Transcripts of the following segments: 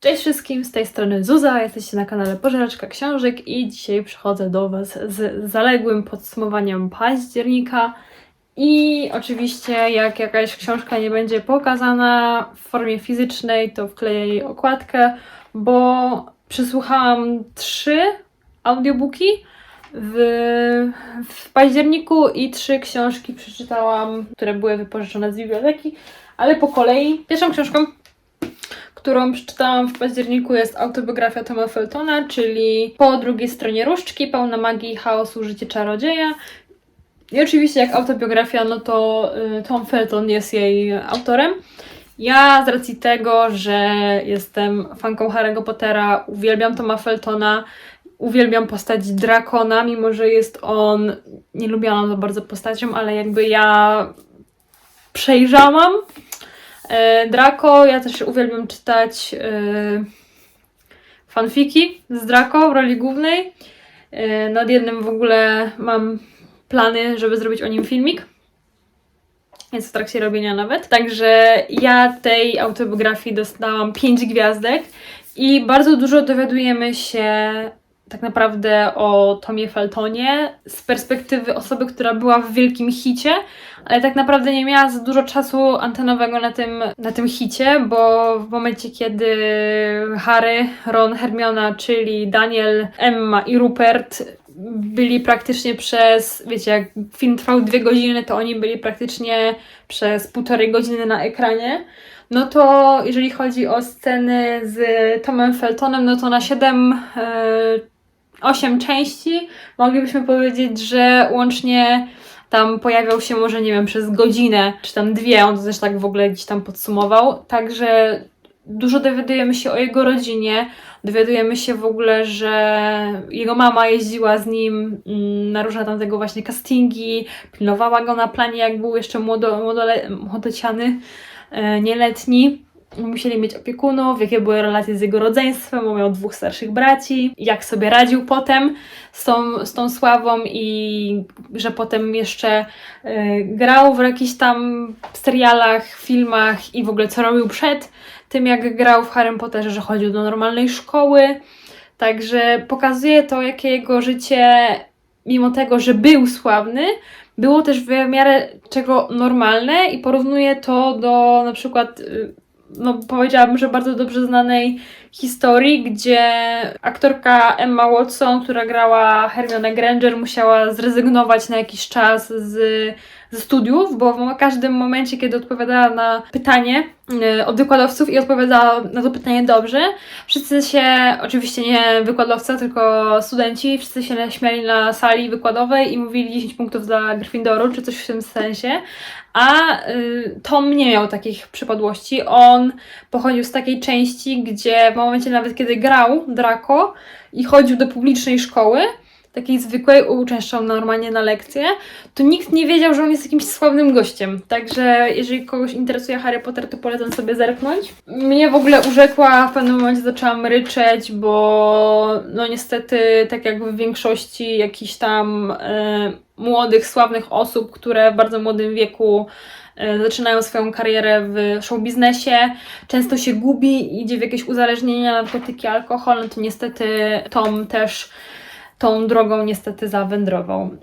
Cześć wszystkim, z tej strony Zuza, jesteście na kanale Pożeraczka Książek i dzisiaj przychodzę do Was z zaległym podsumowaniem października i oczywiście jak jakaś książka nie będzie pokazana w formie fizycznej, to wkleję jej okładkę, bo przesłuchałam trzy audiobooki w, w październiku i trzy książki przeczytałam, które były wypożyczone z biblioteki, ale po kolei. Pierwszą książką którą przeczytałam w październiku jest autobiografia Toma Feltona, czyli po drugiej stronie różdżki, pełna magii i chaosu, życie czarodzieja. I oczywiście jak autobiografia, no to y, Tom Felton jest jej autorem. Ja z racji tego, że jestem fanką Harry'ego Pottera, uwielbiam Toma Feltona, uwielbiam postać Drakona, mimo że jest on nielubianą za bardzo postacią, ale jakby ja przejrzałam Draco, ja też uwielbiam czytać e, fanfiki z Draco w roli głównej. E, nad jednym w ogóle mam plany, żeby zrobić o nim filmik. Jest w trakcie robienia nawet. Także ja tej autobiografii dostałam 5 gwiazdek i bardzo dużo dowiadujemy się tak naprawdę o Tomie Feltonie z perspektywy osoby, która była w wielkim hicie, ale tak naprawdę nie miała za dużo czasu antenowego na tym, na tym hicie, bo w momencie, kiedy Harry, Ron, Hermiona, czyli Daniel, Emma i Rupert byli praktycznie przez, wiecie, jak film trwał dwie godziny, to oni byli praktycznie przez półtorej godziny na ekranie. No to jeżeli chodzi o sceny z Tomem Feltonem, no to na 7 8 części, moglibyśmy powiedzieć, że łącznie tam pojawiał się może, nie wiem, przez godzinę, czy tam dwie, on to też tak w ogóle gdzieś tam podsumował. Także dużo dowiadujemy się o jego rodzinie, dowiadujemy się w ogóle, że jego mama jeździła z nim mm, na różne tam tego właśnie castingi, pilnowała go na planie, jak był jeszcze młodo, młodole, młodociany, e, nieletni musieli mieć opiekunów, jakie były relacje z jego rodzeństwem, bo miał dwóch starszych braci, jak sobie radził potem z tą, z tą sławą i że potem jeszcze y, grał w jakichś tam serialach, filmach i w ogóle co robił przed tym, jak grał w Harry Potterze, że chodził do normalnej szkoły. Także pokazuje to, jakie jego życie, mimo tego, że był sławny, było też w miarę czego normalne i porównuje to do na przykład y, no powiedziałabym, że bardzo dobrze znanej historii, gdzie aktorka Emma Watson, która grała Hermione Granger, musiała zrezygnować na jakiś czas z, ze studiów, bo w każdym momencie, kiedy odpowiadała na pytanie e, od wykładowców i odpowiadała na to pytanie dobrze, wszyscy się, oczywiście nie wykładowca, tylko studenci, wszyscy się śmiali na sali wykładowej i mówili 10 punktów dla Gryffindoru, czy coś w tym sensie, a y, Tom nie miał takich przypadłości. On pochodził z takiej części, gdzie w momencie nawet kiedy grał Draco i chodził do publicznej szkoły, takiej zwykłej, uczęszczał normalnie na lekcje, to nikt nie wiedział, że on jest jakimś sławnym gościem. Także jeżeli kogoś interesuje Harry Potter, to polecam sobie zerknąć. Mnie w ogóle urzekła, w pewnym momencie zaczęłam ryczeć, bo no niestety, tak jak w większości jakichś tam e, młodych, sławnych osób, które w bardzo młodym wieku e, zaczynają swoją karierę w show biznesie, często się gubi, idzie w jakieś uzależnienia, narkotyki, alkohol, no to niestety Tom też tą drogą niestety zawędrował. Mm,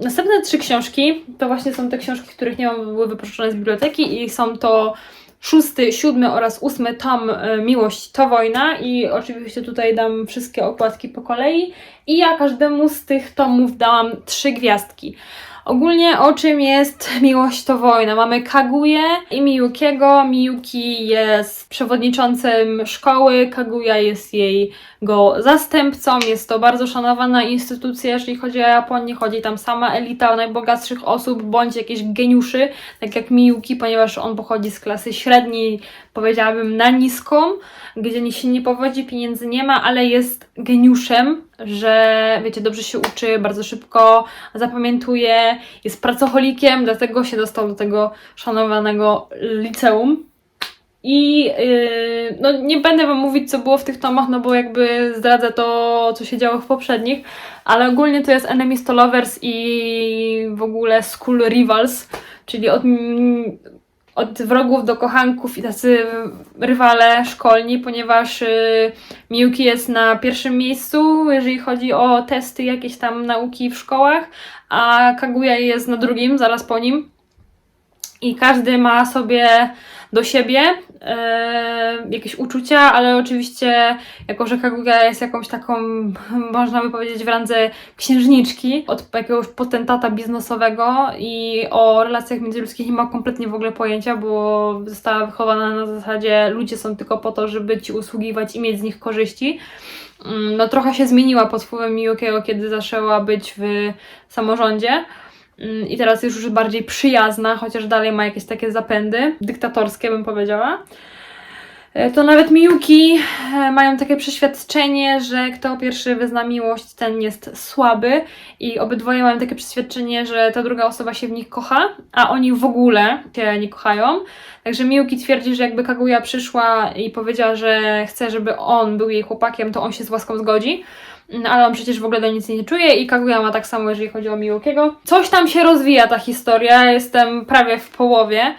Następne trzy książki to właśnie są te książki, których nie mam, były wyproszone z biblioteki i są to szósty, siódmy oraz ósmy tom e, Miłość to wojna i oczywiście tutaj dam wszystkie okładki po kolei i ja każdemu z tych tomów dałam trzy gwiazdki. Ogólnie o czym jest Miłość to wojna? Mamy Kaguję i Miyukiego. Miyuki jest przewodniczącym szkoły, Kaguya jest jej go zastępcą. Jest to bardzo szanowana instytucja, jeżeli chodzi o Japonię. Chodzi tam sama elita najbogatszych osób, bądź jakieś geniuszy, tak jak Miyuki, ponieważ on pochodzi z klasy średniej, powiedziałabym na niską, gdzie się nie powodzi, pieniędzy nie ma, ale jest geniuszem, że wiecie, dobrze się uczy, bardzo szybko zapamiętuje, jest pracocholikiem, dlatego się dostał do tego szanowanego liceum. I yy, no, nie będę Wam mówić, co było w tych tomach, no bo jakby zdradza to, co się działo w poprzednich, ale ogólnie to jest Enemies to Lovers i w ogóle School Rivals, czyli od, od wrogów do kochanków i tacy rywale szkolni, ponieważ y, Miyuki jest na pierwszym miejscu, jeżeli chodzi o testy, jakieś tam nauki w szkołach, a Kaguya jest na drugim, zaraz po nim. I każdy ma sobie do siebie e, jakieś uczucia, ale oczywiście, jako że Kaguya jest jakąś taką, można by powiedzieć, w randze księżniczki od jakiegoś potentata biznesowego i o relacjach międzyludzkich nie ma kompletnie w ogóle pojęcia, bo została wychowana na zasadzie ludzie są tylko po to, żeby ci usługiwać i mieć z nich korzyści. Mm, No trochę się zmieniła pod wpływem Miyukiego, kiedy zaczęła być w samorządzie. Mm, I teraz jest już bardziej przyjazna, chociaż dalej ma jakieś takie zapędy dyktatorskie, bym powiedziała. E, To nawet Miyuki e, mają takie przeświadczenie, że kto pierwszy wyzna miłość, ten jest słaby. I obydwoje mają takie przeświadczenie, że ta druga osoba się w nich kocha, a oni w ogóle się nie kochają. Także Miyuki twierdzi, że jakby Kaguya przyszła i powiedziała, że chce, żeby on był jej chłopakiem, to on się z łaską zgodzi. No, ale on przecież w ogóle do nic nie czuje i Kaguya ma tak samo, jeżeli chodzi o Miyukiego. Coś tam się rozwija ta historia, jestem prawie w połowie, mm,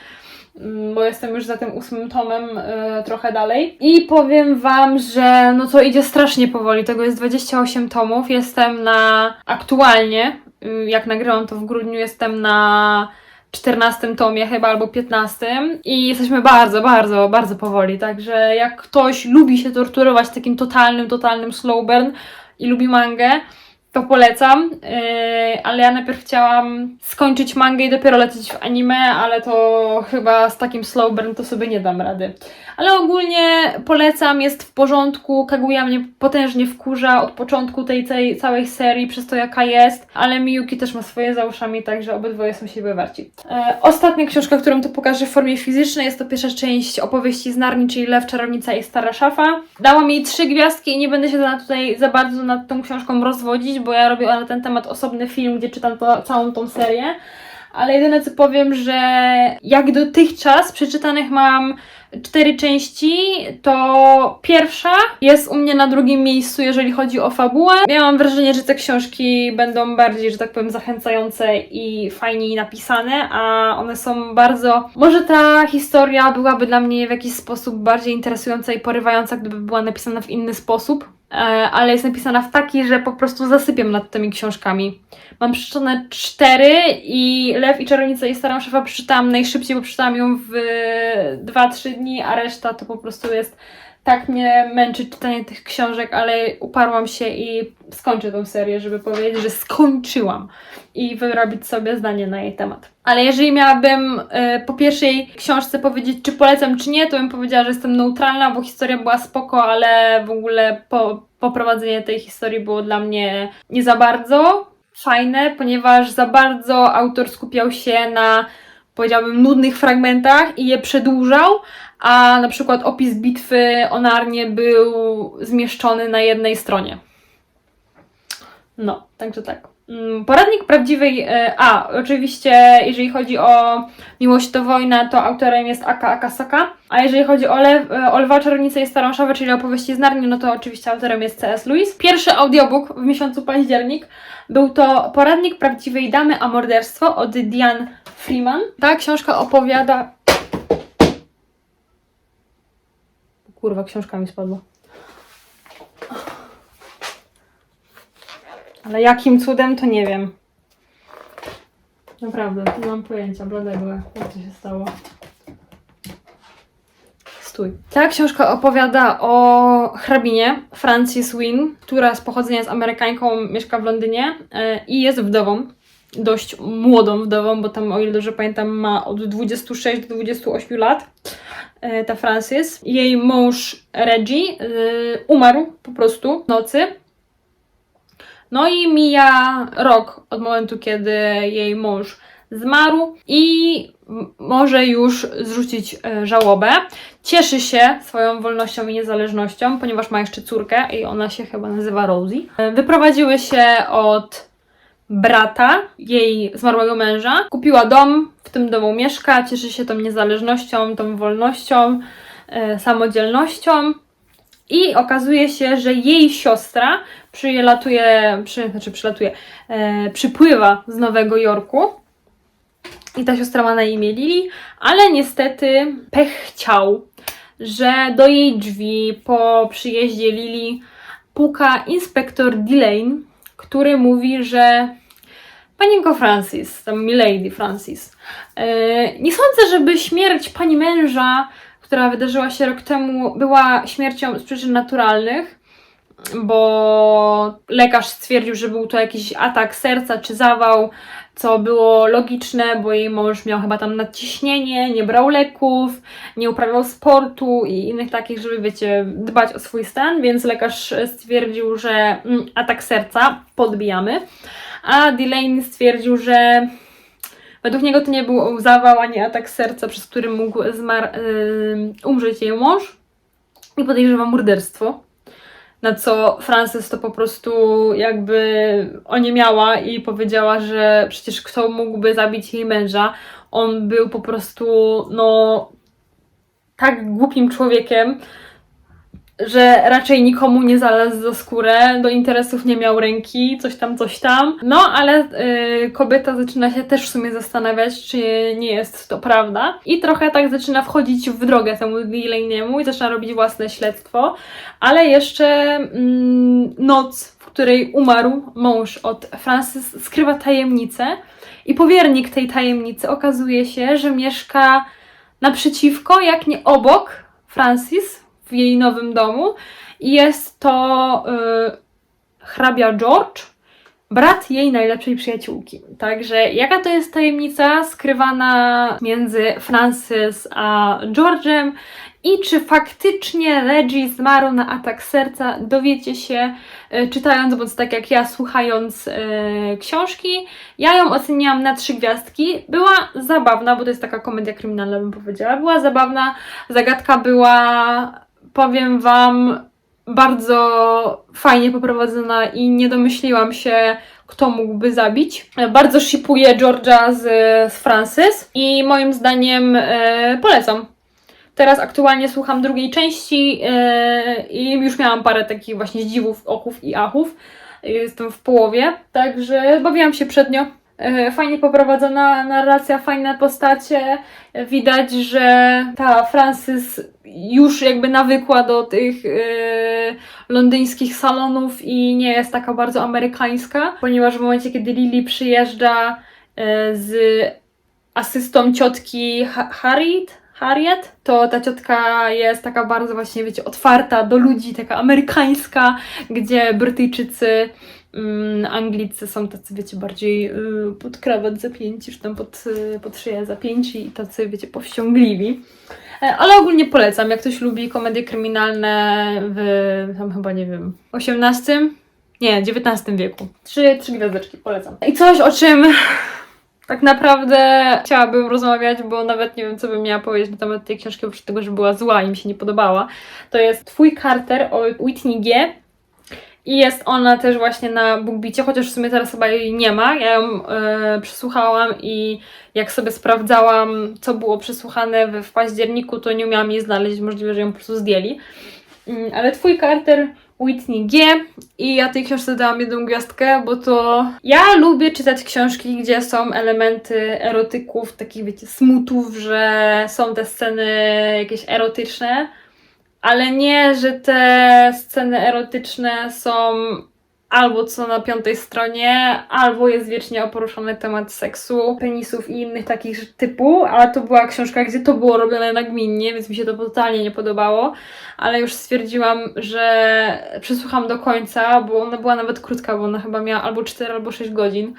bo jestem już za tym ósmym tomem e, trochę dalej. I powiem Wam, że no to idzie strasznie powoli, tego jest 28 tomów, jestem na aktualnie, y, jak nagrywam to w grudniu, jestem na 14 tomie chyba albo 15 i jesteśmy bardzo, bardzo, bardzo powoli, także jak ktoś lubi się torturować takim totalnym, totalnym slow burn i lubi mangę, to polecam, yy, ale ja najpierw chciałam skończyć mangę i dopiero lecieć w anime, ale to chyba z takim slow burn to sobie nie dam rady. Ale ogólnie polecam, jest w porządku, Kaguya mnie potężnie wkurza od początku tej całej, całej serii, przez to jaka jest, ale Miyuki też ma swoje za uszami, także obydwoje są siebie warci. E, ostatnia książka, którą tu pokażę w formie fizycznej, jest to pierwsza część opowieści z Narni, czyli Lew, Czarownica i Stara Szafa. Dałam jej trzy gwiazdki i nie będę się tutaj za bardzo nad tą książką rozwodzić, bo ja robię na ten temat osobny film, gdzie czytam to, całą tą serię. Ale jedyne co powiem, że jak dotychczas przeczytanych mam cztery części, to pierwsza jest u mnie na drugim miejscu, jeżeli chodzi o fabułę. Miałam wrażenie, że te książki będą bardziej, że tak powiem, zachęcające i fajniej napisane, a one są bardzo. Może ta historia byłaby dla mnie w jakiś sposób bardziej interesująca i porywająca, gdyby była napisana w inny sposób. E, Ale jest napisana w taki, że po prostu zasypiam nad tymi książkami. Mam przeczytane cztery i Lew i Czarownica i Starą Szefa przeczytałam najszybciej, bo przeczytałam ją w 2-3 dni, a reszta to po prostu jest tak mnie męczy czytanie tych książek, ale uparłam się i skończę tą serię, żeby powiedzieć, że skończyłam i wyrobić sobie zdanie na jej temat. Ale jeżeli miałabym e, po pierwszej książce powiedzieć, czy polecam, czy nie, to bym powiedziała, że jestem neutralna, bo historia była spoko, ale w ogóle po, poprowadzenie tej historii było dla mnie nie za bardzo fajne, ponieważ za bardzo autor skupiał się na, powiedziałabym, nudnych fragmentach i je przedłużał, a na przykład opis bitwy o Narnię był zmieszczony na jednej stronie. No, także tak. Mm, Poradnik prawdziwej. e, A, oczywiście, jeżeli chodzi o Miłość to wojna, to autorem jest Aka Akasaka. A jeżeli chodzi o, Lew, e, o Lwa, Czarownicę i Starą Szawę, czyli opowieści z Narni, no to oczywiście autorem jest C.S. Lewis. Pierwszy audiobook w miesiącu październik był to Poradnik prawdziwej damy a morderstwo od Diane Freeman. Ta książka opowiada. Kurwa, książka mi spadła. Ale jakim cudem, to nie wiem. Naprawdę, nie mam pojęcia, blade były, jak to się stało. Stój. Ta książka opowiada o hrabinie Francis Wynne, która z pochodzenia jest Amerykanką, mieszka w Londynie e, i jest wdową. Dość młodą wdową, bo tam, o ile dobrze pamiętam, ma od 26 do 28 lat e, ta Francis. Jej mąż Reggie e, umarł po prostu w nocy. No i mija rok od momentu, kiedy jej mąż zmarł i może już zrzucić e, żałobę. Cieszy się swoją wolnością i niezależnością, ponieważ ma jeszcze córkę i ona się chyba nazywa Rosie. E, Wyprowadziły się od brata jej zmarłego męża. Kupiła dom, w tym domu mieszka, cieszy się tą niezależnością, tą wolnością, e, samodzielnością. I okazuje się, że jej siostra przylatuje, przy, znaczy przylatuje, e, przypływa z Nowego Jorku. I ta siostra ma na imię Lili, ale niestety pech chciał, że do jej drzwi po przyjeździe Lili puka inspektor Delane, który mówi, że Panienko Francis, tam Milady Francis, e, nie sądzę, żeby śmierć pani męża, która wydarzyła się rok temu, była śmiercią z przyczyn naturalnych, bo lekarz stwierdził, że był to jakiś atak serca czy zawał, co było logiczne, bo jej mąż miał chyba tam nadciśnienie, nie brał leków, nie uprawiał sportu i innych takich, żeby wiecie, dbać o swój stan, więc lekarz stwierdził, że mm, atak serca, podbijamy. A Delaney stwierdził, że według niego to nie był zawał ani atak serca, przez który mógł zmar- ym, umrzeć jej mąż i podejrzewa morderstwo. Na co Frances to po prostu jakby oniemiała i powiedziała, że przecież kto mógłby zabić jej męża. On był po prostu, no, tak głupim człowiekiem, że raczej nikomu nie zalazł za skórę, do interesów nie miał ręki, coś tam, coś tam. No, ale y, kobieta zaczyna się też w sumie zastanawiać, czy nie jest to prawda. I trochę tak zaczyna wchodzić w drogę temu Delaney'emu i zaczyna robić własne śledztwo. Ale jeszcze mm, noc, w której umarł mąż od Francis, skrywa tajemnicę. I powiernik tej tajemnicy okazuje się, że mieszka naprzeciwko, jak nie obok Francis w jej nowym domu. I jest to y, hrabia George, brat jej najlepszej przyjaciółki. Także jaka to jest tajemnica skrywana między Francis a George'em i czy faktycznie Reggie zmarł na atak serca, dowiecie się y, czytając, bądź tak jak ja słuchając y, książki. Ja ją oceniłam na trzy gwiazdki. Była zabawna, bo to jest taka komedia kryminalna, bym powiedziała. Była zabawna, zagadka była, powiem Wam, bardzo fajnie poprowadzona i nie domyśliłam się, kto mógłby zabić. Bardzo shipuję George'a z, z Francis i moim zdaniem e, polecam. Teraz aktualnie słucham drugiej części e, i już miałam parę takich właśnie zdziwów, ochów i achów. Jestem w połowie, także bawiłam się przednio. E, Fajnie poprowadzona narracja, fajne postacie. Widać, że ta Francis już jakby nawykła do tych e, londyńskich salonów i nie jest taka bardzo amerykańska, ponieważ w momencie, kiedy Lily przyjeżdża e, z asystą ciotki Ha- Harriet, Harriet, to ta ciotka jest taka bardzo właśnie, wiecie, otwarta do ludzi, taka amerykańska, gdzie Brytyjczycy, Anglicy są tacy, wiecie, bardziej y, pod krawat zapięci, czy tam pod, y, pod szyję zapięci i tacy, wiecie, powściągliwi. E, Ale ogólnie polecam, jak ktoś lubi komedie kryminalne w tam chyba, nie wiem, XVIII? Nie, XIX wieku. Trzy, trzy gwiazdeczki, polecam. I coś, o czym tak naprawdę chciałabym rozmawiać, bo nawet nie wiem, co bym miała powiedzieć na temat tej książki, oprócz tego, że była zła i mi się nie podobała. To jest Twój Carter o Whitney G. I jest ona też właśnie na BookBicie, chociaż w sumie teraz chyba jej nie ma. Ja ją e, przesłuchałam i jak sobie sprawdzałam, co było przesłuchane w, w październiku, to nie umiałam jej znaleźć. Możliwe, że ją po prostu zdjęli. Mm, Ale Twój Carter Whitney G. I ja tej książce dałam jedną gwiazdkę, bo to ja lubię czytać książki, gdzie są elementy erotyków, takich wiecie, smutów, że są te sceny jakieś erotyczne, ale nie, że te sceny erotyczne są albo co na piątej stronie, albo jest wiecznie poruszony temat seksu, penisów i innych takich typu, a to była książka, gdzie to było robione nagminnie, więc mi się to totalnie nie podobało, ale już stwierdziłam, że przesłucham do końca, bo ona była nawet krótka, bo ona chyba miała albo 4, albo 6 godzin.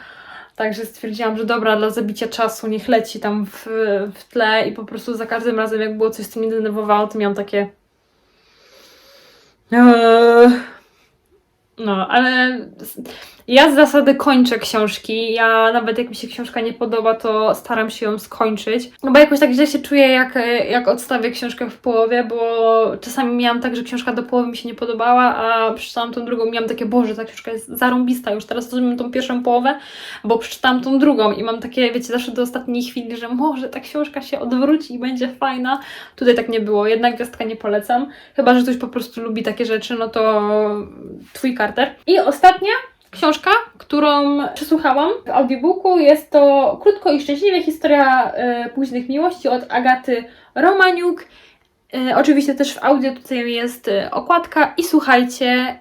Także stwierdziłam, że dobra, dla zabicia czasu niech leci tam w, w tle i po prostu za każdym razem, jak było coś, co mnie denerwowało, to miałam takie. no No, ale ja z zasady kończę książki. Ja nawet jak mi się książka nie podoba, to staram się ją skończyć. No bo jakoś tak źle się czuję, jak, jak odstawię książkę w połowie, bo czasami miałam tak, że książka do połowy mi się nie podobała, a przeczytałam tą drugą i miałam takie, Boże, ta książka jest zarąbista już, teraz rozumiem tą pierwszą połowę, bo przeczytałam tą drugą i mam takie, wiecie, zawsze do ostatniej chwili, że może ta książka się odwróci i będzie fajna. Tutaj tak nie było, jednak gwiazdka nie polecam. Chyba, że ktoś po prostu lubi takie rzeczy, no to twój Carter. I ostatnia książka, którą przesłuchałam w audiobooku. Jest to Krótko i Szczęśliwie historia e, późnych miłości od Agaty Romaniuk. E, oczywiście też w audio tutaj jest e, okładka i słuchajcie,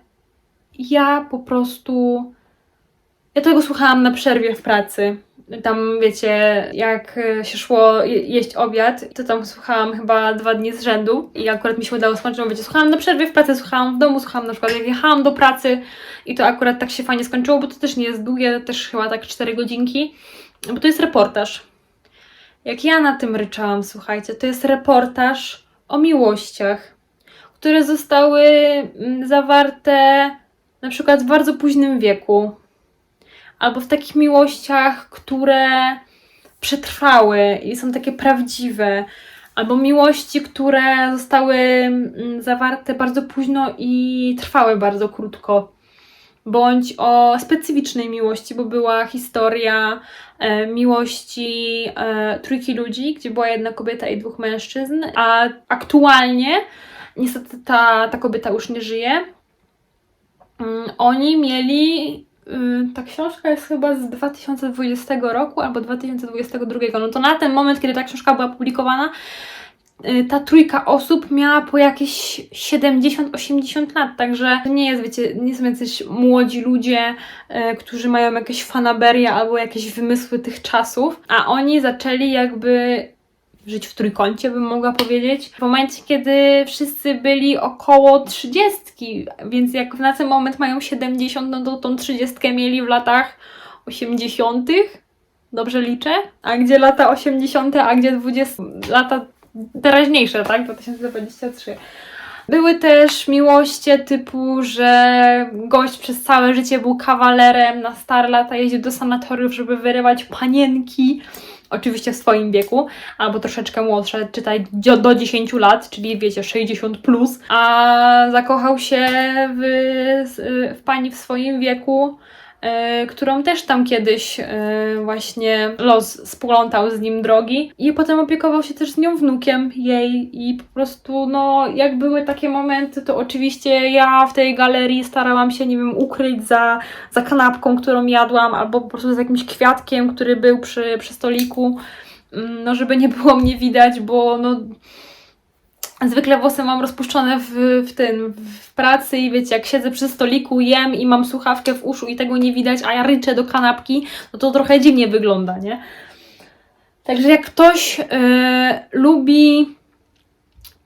ja po prostu ja tego słuchałam na przerwie w pracy. Tam wiecie, jak e, się szło je- jeść obiad, to tam słuchałam chyba dwa dni z rzędu i akurat mi się udało skończyć, wiecie, słuchałam na przerwie w pracy, słuchałam w domu, słuchałam na przykład jak jechałam do pracy i to akurat tak się fajnie skończyło, bo to też nie jest długie, też chyba tak 4 godzinki, bo to jest reportaż. Jak ja na tym ryczałam, słuchajcie, to jest reportaż o miłościach, które zostały mm, zawarte na przykład w bardzo późnym wieku, albo w takich miłościach, które przetrwały i są takie prawdziwe, albo miłości, które zostały mm, zawarte bardzo późno i trwały bardzo krótko. Bądź o specyficznej miłości, bo była historia e, miłości e, trójki ludzi, gdzie była jedna kobieta i dwóch mężczyzn, a aktualnie niestety ta, ta kobieta już nie żyje. Mm, Oni mieli ta książka jest chyba z 2020 roku albo 2022. No to na ten moment, kiedy ta książka była publikowana, y, ta trójka osób miała po jakieś 70-80 lat, także nie jest, wiecie, nie są jacyś młodzi ludzie, y, którzy mają jakieś fanaberie albo jakieś wymysły tych czasów, a oni zaczęli jakby żyć w trójkącie, bym mogła powiedzieć. W momencie, kiedy wszyscy byli około trzydziestki, więc jak na ten moment mają 70, no to tą trzydziestkę mieli w latach 80. Dobrze liczę? A gdzie lata 80., a gdzie 20 lata teraźniejsze, tak? 2023. Były też miłości typu, że gość przez całe życie był kawalerem, na stare lata jeździł do sanatoriów, żeby wyrywać panienki oczywiście w swoim wieku, albo troszeczkę młodsze, czytaj do 10 lat, czyli wiecie, 60 plus, a zakochał się w, w pani w swoim wieku, którą też tam kiedyś e, właśnie los splątał z nim drogi i potem opiekował się też z nią wnukiem jej i po prostu no jak były takie momenty, to oczywiście ja w tej galerii starałam się, nie wiem, ukryć za, za kanapką, którą jadłam albo po prostu z jakimś kwiatkiem, który był przy, przy stoliku, Mm, no żeby nie było mnie widać, bo no Zwykle włosy mam rozpuszczone w, w tym, w pracy i wiecie, jak siedzę przy stoliku, jem i mam słuchawkę w uszu i tego nie widać, a ja ryczę do kanapki, no to trochę dziwnie wygląda, nie? Także jak ktoś y, lubi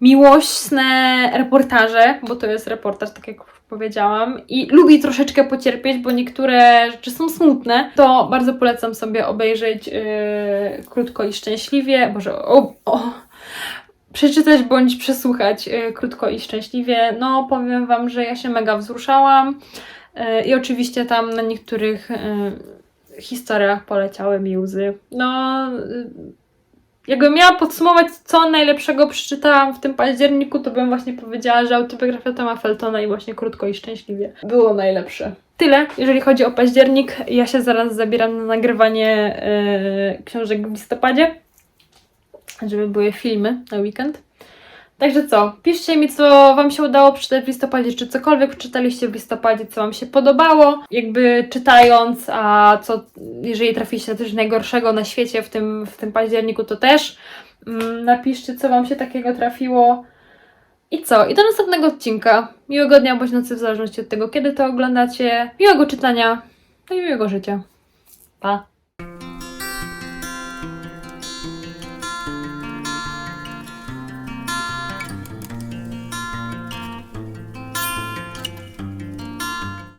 miłośne reportaże, bo to jest reportaż, tak jak powiedziałam, i lubi troszeczkę pocierpieć, bo niektóre rzeczy są smutne, to bardzo polecam sobie obejrzeć y, krótko i szczęśliwie, boże, o, o, przeczytać bądź przesłuchać y, krótko i szczęśliwie. No, powiem Wam, że ja się mega wzruszałam y, i oczywiście tam na niektórych y, historiach poleciały mi łzy. No, jakbym miała podsumować, co najlepszego przeczytałam w tym październiku, to bym właśnie powiedziała, że autobiografia Toma Feltona i właśnie krótko i szczęśliwie było najlepsze. Tyle, jeżeli chodzi o październik. Ja się zaraz zabieram na nagrywanie y, książek w listopadzie żeby były filmy na weekend. Także co, piszcie mi, co Wam się udało przeczytać w listopadzie, czy cokolwiek przeczytaliście w listopadzie, co Wam się podobało, jakby czytając, a co, jeżeli trafiliście na coś najgorszego na świecie w tym, w tym październiku, to też mm, napiszcie, co Wam się takiego trafiło. I co? I do następnego odcinka. Miłego dnia bądź nocy, w zależności od tego, kiedy to oglądacie. Miłego czytania, no i miłego życia. Pa!